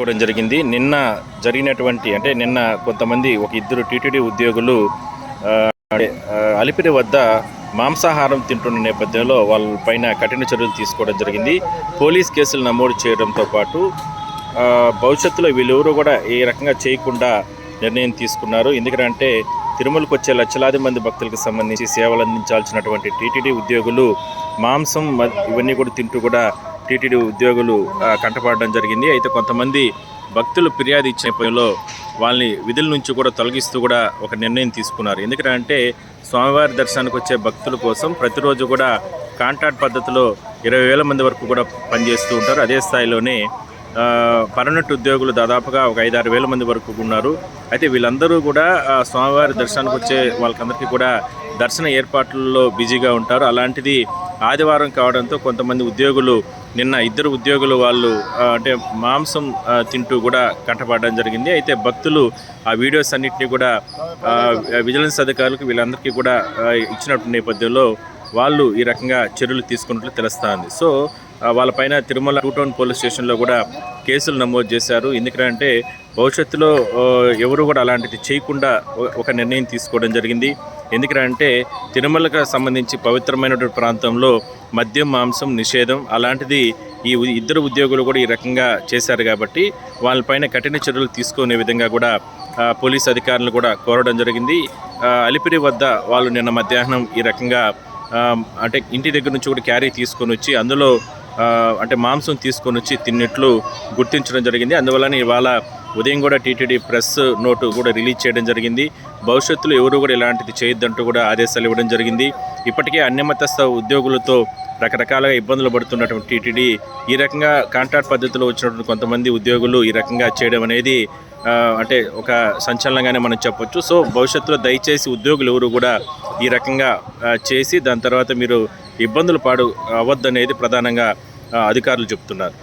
కూడా జరిగింది. నిన్న జరిగినటువంటి అంటే నిన్న కొంతమంది ఒక ఇద్దరు టీటీడీ ఉద్యోగులు అలిపిరి వద్ద మాంసాహారం తింటున్న నేపథ్యంలో వాళ్ళ పైన కఠిన చర్యలు తీసుకోవడం జరిగింది. పోలీస్ కేసులు నమోదు చేయడంతో పాటు భవిష్యత్తులో వీళ్ళెవరూ కూడా ఏ రకంగా చేయకుండా నిర్ణయం తీసుకున్నారు. ఎందుకంటే తిరుమలకు వచ్చే లక్షలాది మంది భక్తులకు సంబంధించి సేవలు అందించాల్సినటువంటి టీటీడీ ఉద్యోగులు మాంసం ఇవన్నీ కూడా తింటూ కూడా టీటీడీ ఉద్యోగులు కంటపడడం జరిగింది. అయితే కొంతమంది భక్తులు ఫిర్యాదు ఇచ్చే పనిలో వాళ్ళని విధుల నుంచి కూడా తొలగిస్తూ కూడా ఒక నిర్ణయం తీసుకున్నారు. ఎందుకంటే స్వామివారి దర్శనానికి వచ్చే భక్తుల కోసం ప్రతిరోజు కూడా కాంట్రాక్ట్ పద్ధతిలో ఇరవై వేల మంది వరకు కూడా పనిచేస్తూ ఉంటారు. అదే స్థాయిలోనే పర్మనెంట్ ఉద్యోగులు దాదాపుగా ఒక ఐదారు వేల మంది వరకు ఉన్నారు. అయితే వీళ్ళందరూ కూడా స్వామివారి దర్శనానికి వచ్చే వాళ్ళకందరికీ కూడా దర్శన ఏర్పాట్లలో బిజీగా ఉంటారు. అలాంటిది ఆదివారం కావడంతో కొంతమంది ఉద్యోగులు నిన్న ఇద్దరు ఉద్యోగులు వాళ్ళు అంటే మాంసం తింటూ కూడా కంటపడడం జరిగింది. అయితే భక్తులు ఆ వీడియోస్ అన్నింటినీ కూడా విజిలెన్స్ అధికారులకు వీళ్ళందరికీ కూడా ఇచ్చినట్టు ఇచ్చినటువంటి నేపథ్యంలో వాళ్ళు ఈ రకంగా చర్యలు తీసుకున్నట్లు తెలుస్తుంది. సో వాళ్ళపైన తిరుమల టూ టౌన్ పోలీస్ స్టేషన్లో కూడా కేసులు నమోదు చేశారు. ఎందుకంటే భవిష్యత్తులో ఎవరు కూడా అలాంటిది చేయకుండా ఒక నిర్ణయం తీసుకోవడం జరిగింది. ఎందుకంటే తిరుమలకు సంబంధించి పవిత్రమైనటువంటి ప్రాంతంలో మద్యం మాంసం నిషేధం అలాంటిది ఈ ఇద్దరు ఉద్యోగులు కూడా ఈ రకంగా చేశారు కాబట్టి వాళ్ళపైన కఠిన చర్యలు తీసుకునే విధంగా కూడా పోలీస్ అధికారులు కూడా కోరడం జరిగింది. అలిపిరి వద్ద వాళ్ళు నిన్న మధ్యాహ్నం ఈ రకంగా అంటే ఇంటి దగ్గర నుంచి కూడా క్యారీ తీసుకొని వచ్చి అందులో అంటే మాంసం తీసుకొని వచ్చి తిన్నట్లు గుర్తించడం జరిగింది. అందువలన ఇవాళ ఉదయం కూడా టీటీడీ ప్రెస్ నోటు కూడా రిలీజ్ చేయడం జరిగింది. భవిష్యత్తులో ఎవరు కూడా ఇలాంటిది చేయొద్దంటూ కూడా ఆదేశాలు ఇవ్వడం జరిగింది. ఇప్పటికే అన్యమతస్థ ఉద్యోగులతో రకరకాలుగా ఇబ్బందులు పడుతున్నటువంటి టీటీడీ ఈ రకంగా కాంట్రాక్ట్ పద్ధతిలో వచ్చినటువంటి కొంతమంది ఉద్యోగులు ఈ రకంగా చేయడం అనేది అంటే ఒక సంచలనంగానే మనం చెప్పొచ్చు. సో భవిష్యత్తులో దయచేసి ఉద్యోగులు ఎవరు కూడా ఈ రకంగా చేసి దాని తర్వాత మీరు ఇబ్బందులు పాడు అవ్వద్దనేది ప్రధానంగా అధికారులు చెప్తున్నారు.